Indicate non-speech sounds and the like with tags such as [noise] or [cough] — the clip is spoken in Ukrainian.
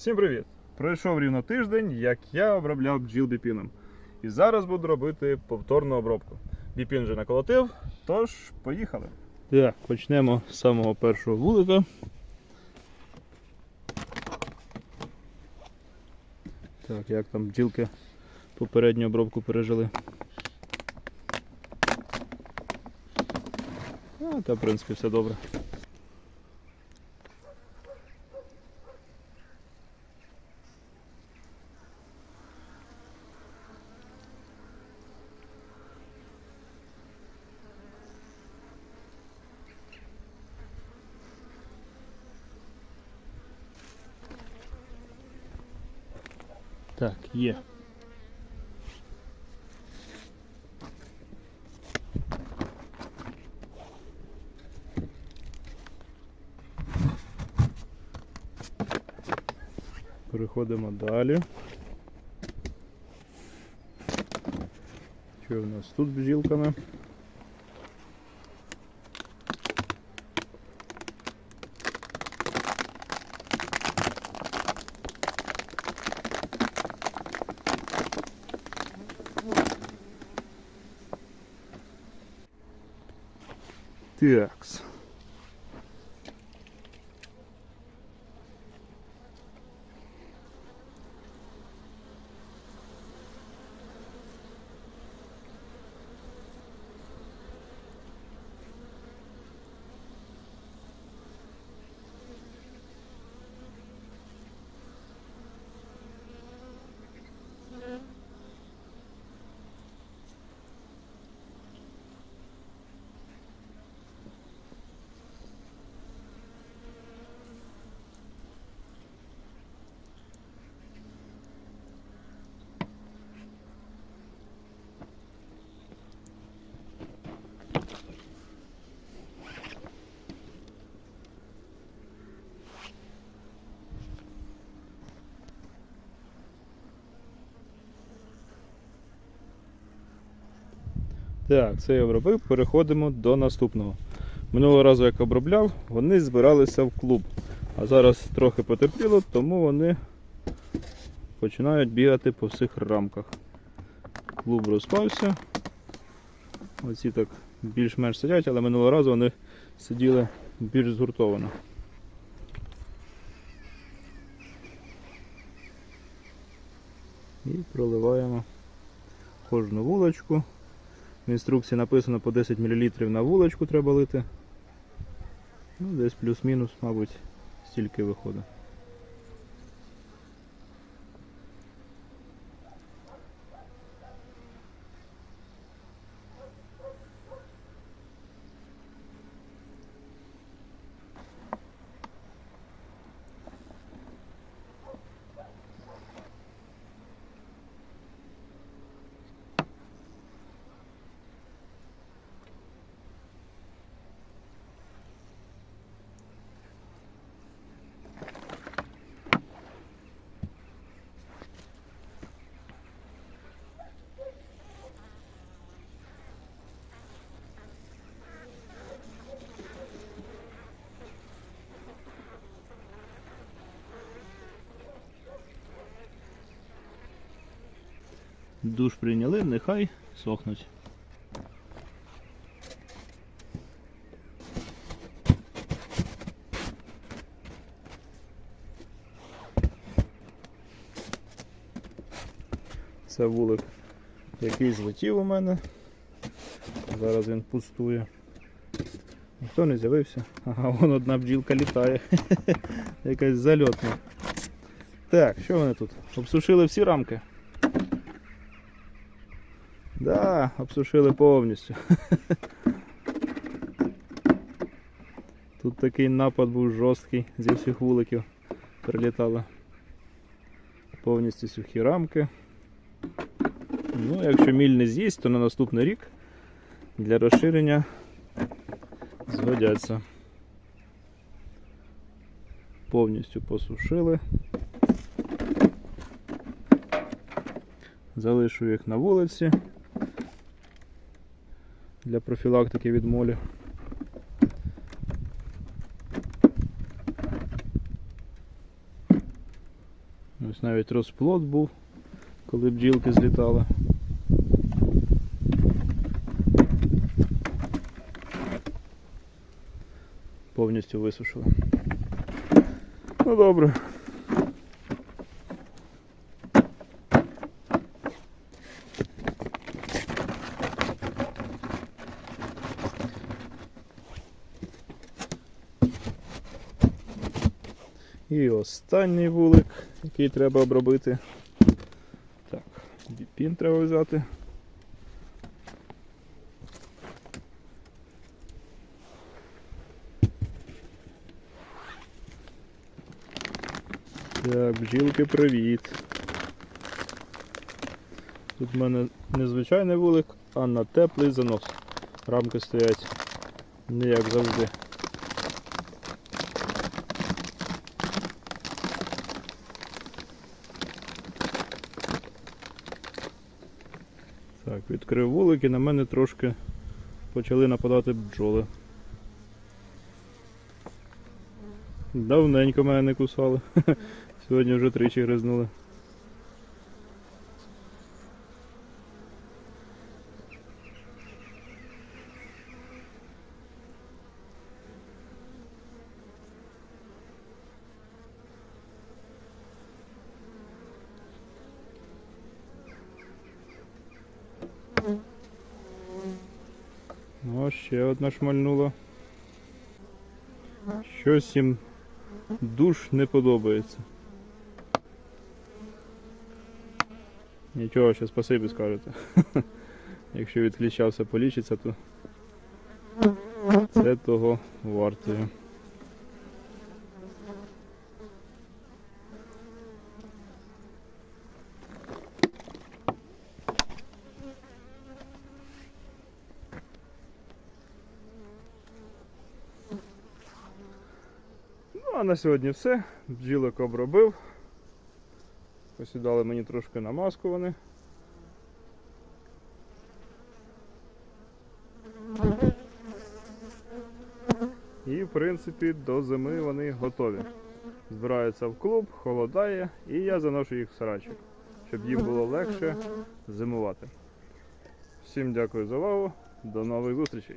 Всім привіт! Пройшов рівно тиждень, як я обробляв бджіл біпіном. І зараз буду робити повторну обробку. Біпін вже наколотив, тож поїхали. Так, почнемо з самого першого вулика. Так, як там бджілки попередню обробку пережили. А, та в принципі все добре. Так, є. Переходимо далі. Що в нас тут бджілками? Такс. Так, це я обробив. Переходимо до наступного. Минулого разу, як обробляв, вони збиралися в клуб. А зараз трохи потерпіло, тому вони починають бігати по всіх рамках. Клуб розпався. Оці так більш-менш сидять, але минулого разу вони сиділи більш згуртовано. І проливаємо кожну вулочку. В інструкції написано по 10 мл на вулочку треба лити. Ну, десь плюс-мінус, мабуть, стільки виходить. Душ прийняли, нехай сохнуть. Це вулик, який злетів у мене. Зараз він пустує. Ніхто не з'явився. Ага, вон одна бджілка літає. [laughs] Якась зальотна. Так, що вони тут? Обсушили всі рамки? Да, обсушили повністю. Тут такий напад був жорсткий зі всіх вуликів. Прилітало. Повністю сухі рамки. Ну, якщо міль не з'їсть, то на наступний рік для розширення згодяться. Повністю посушили. Залишу їх на вулиці для профілактики від молі. Ось навіть розплод був, коли бджілки злітали. Повністю висушили. Ну добре. І останній вулик, який треба обробити. Так, біпін треба взяти. Так, бджілки, привіт. Тут в мене не звичайний вулик, а на теплий занос. Рамки стоять не як завжди. Так, відкрив і на мене трошки почали нападати бджоли. Давненько мене не кусали. [laughs] Сьогодні вже тричі гризнули. Ще одна шмальнула. Щось їм душ не подобається. Нічого, ще спасибі скажете. [laughs] Якщо відключався полічиться, то це того вартує. Ну, а на сьогодні все. Бджілок обробив. Посідали мені трошки на маску вони. І в принципі до зими вони готові. Збираються в клуб, холодає, і я заношу їх в сарайчик, щоб їм було легше зимувати. Всім дякую за увагу, до нових зустрічей!